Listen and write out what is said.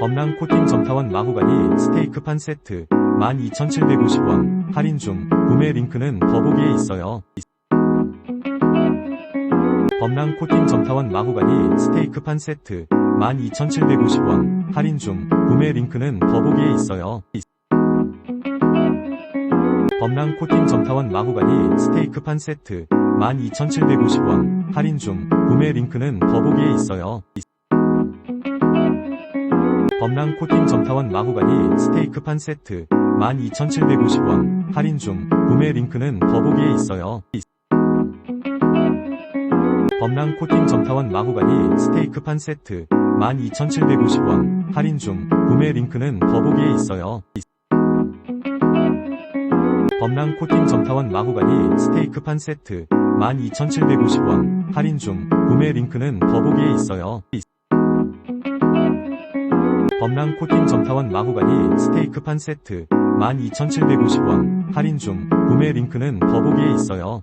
범랑 코팅 점타원 마호가니 스테이크 판 세트 12,750원 할인 중 구매 링크는 더보기에 있어요. 범랑 코팅 점타원 마호가니 스테이크 판 세트 12,750원 할인 중 구매 링크는 더보기에 있어요. 범랑 코팅 점타원 마호가니 스테이크 판 세트 12,750원 할인 중 구매 링크는 더보기에 있어요. 범랑 코팅 점타원 마호가니 스테이크 판 세트 12,750원 할인 중 구매 링크는 더보기에 있어요. 범랑 코팅 점타원 마호가니 스테이크 판 세트 12,750원 할인 중 구매 링크는 더보기에 있어요. 범랑 코팅 점타원 마호가니 스테이크 판 세트 12,750원 할인 중 구매 링크는 더보기에 있어요. 범랑 코팅 점타원 마호가니 스테이크 판 세트. 12,750원. 할인 중. 구매 링크는 더보기에 있어요.